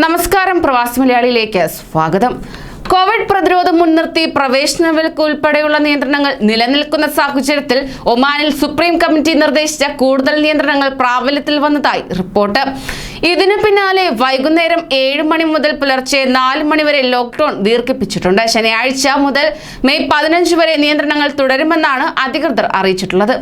നമസ്കാരം പ്രവാസി മലയാളിയിലേക്ക് സ്വാഗതം. കോവിഡ് പ്രതിരോധം മുൻനിർത്തി പ്രവേശന വിലക്ക് ഉൾപ്പെടെയുള്ള നിയന്ത്രണങ്ങൾ നിലനിൽക്കുന്ന സാഹചര്യത്തിൽ ഒമാനിൽ സുപ്രീം കമ്മിറ്റി നിർദ്ദേശിച്ച കൂടുതൽ നിയന്ത്രണങ്ങൾ പ്രാബല്യത്തിൽ വന്നതായി റിപ്പോർട്ട്. ഇതിനു പിന്നാലെ വൈകുന്നേരം ഏഴ് മണി മുതൽ പുലർച്ചെ നാല് മണി വരെ ദീർഘിപ്പിച്ചിട്ടുണ്ട്. ശനിയാഴ്ച മുതൽ മെയ് പതിനഞ്ച് വരെ നിയന്ത്രണങ്ങൾ തുടരുമെന്നാണ് അധികൃതർ അറിയിച്ചിട്ടുള്ളത്.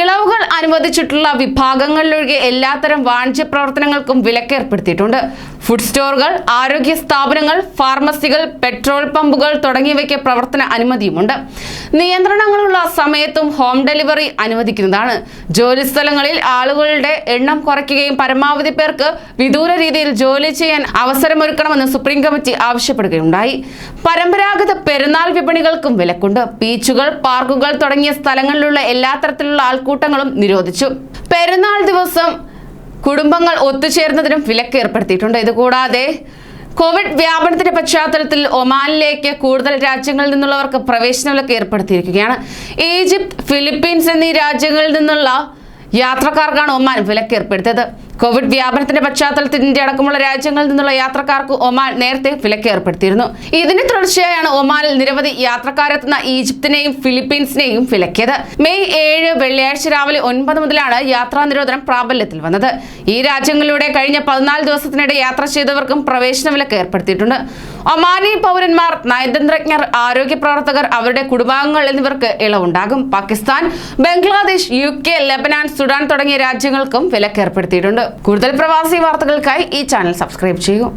ഇളവുകൾ അനുവദിച്ചിട്ടുള്ള വിഭാഗങ്ങളിലൊഴികെ എല്ലാത്തരം വാണിജ്യ പ്രവർത്തനങ്ങൾക്കും വിലക്കേർപ്പെടുത്തിയിട്ടുണ്ട് ഫുഡ് സ്റ്റോറുകൾ ആരോഗ്യ സ്ഥാപനങ്ങൾ ഫാർമസികൾ പെട്രോൾ പമ്പുകൾ തുടങ്ങിയവയ്ക്ക് പ്രവർത്തന അനുമതിയുമുണ്ട്. നിയന്ത്രണങ്ങളുള്ള സമയത്തും ഹോം ഡെലിവറി അനുവദിക്കുന്നതാണ്. ജോലിസ്ഥലങ്ങളിൽ ആളുകളുടെ എണ്ണം കുറയ്ക്കുകയും പരമാവധി പേർക്ക് വിദൂര രീതിയിൽ ജോലി ചെയ്യാൻ അവസരമൊരുക്കണമെന്ന് സുപ്രീം കമ്മിറ്റി ആവശ്യപ്പെടുകയുണ്ടായി. പരമ്പരാഗത പെരുന്നാൾ വിപണികൾക്കും വിലക്കുണ്ട്. ബീച്ചുകൾ പാർക്കുകൾ തുടങ്ങിയ സ്ഥലങ്ങളിലുള്ള എല്ലാ തരത്തിലുള്ള ആൾക്കൂട്ടങ്ങളും നിരോധിച്ചു. പെരുന്നാൾ ദിവസം കുടുംബങ്ങൾ ഒത്തുചേർന്നതിനും വിലക്ക് ഏർപ്പെടുത്തിയിട്ടുണ്ട്. ഇതുകൂടാതെ കോവിഡ് വ്യാപനത്തിന്റെ പശ്ചാത്തലത്തിൽ ഒമാനിലേക്ക് കൂടുതൽ രാജ്യങ്ങളിൽ നിന്നുള്ളവർക്ക് പ്രവേശന വിലക്ക് ഏർപ്പെടുത്തിയിരിക്കുകയാണ്. ഈജിപ്ത് ഫിലിപ്പീൻസ് എന്നീ രാജ്യങ്ങളിൽ നിന്നുള്ള യാത്രക്കാർക്കാണ് ഒമാൻ വിലക്ക് ഏർപ്പെടുത്തിയത് കോവിഡ് വ്യാപനത്തിന്റെ പശ്ചാത്തലത്തിൽ ഇന്ത്യ അടക്കമുള്ള രാജ്യങ്ങളിൽ നിന്നുള്ള യാത്രക്കാർക്ക് ഒമാൻ നേരത്തെ വിലക്ക് ഏർപ്പെടുത്തിയിരുന്നു ഇതിന് തുടർച്ചയായാണ് ഒമാനിൽ നിരവധി യാത്രക്കാരെത്തുന്ന ഈജിപ്തിനെയും ഫിലിപ്പീൻസിനെയും വിലക്കിയത്. മെയ് ഏഴ് വെള്ളിയാഴ്ച രാവിലെ ഒൻപത് മുതലാണ് യാത്രാ നിരോധനം പ്രാബല്യത്തിൽ വന്നത്. ഈ രാജ്യങ്ങളിലൂടെ കഴിഞ്ഞ പതിനാല് ദിവസത്തിനിടെ യാത്ര ചെയ്തവർക്കും പ്രവേശന വിലക്ക് ഏർപ്പെടുത്തിയിട്ടുണ്ട്. ഒമാനി പൗരന്മാർ നയതന്ത്രജ്ഞർ ആരോഗ്യ പ്രവർത്തകർ അവരുടെ കുടുംബാംഗങ്ങൾ എന്നിവർക്ക് ഇളവുണ്ടാകും. Pakistan Bangladesh U K Lebanon Sudan തുടങ്ങിയ രാജ്യങ്ങൾക്കും വിലക്കേർപ്പെടുത്തിയിട്ടുണ്ട്. കൂടുതൽ പ്രവാസി വാർത്തകൾക്കായി ഈ ചാനൽ സബ്സ്ക്രൈബ് ചെയ്യൂ.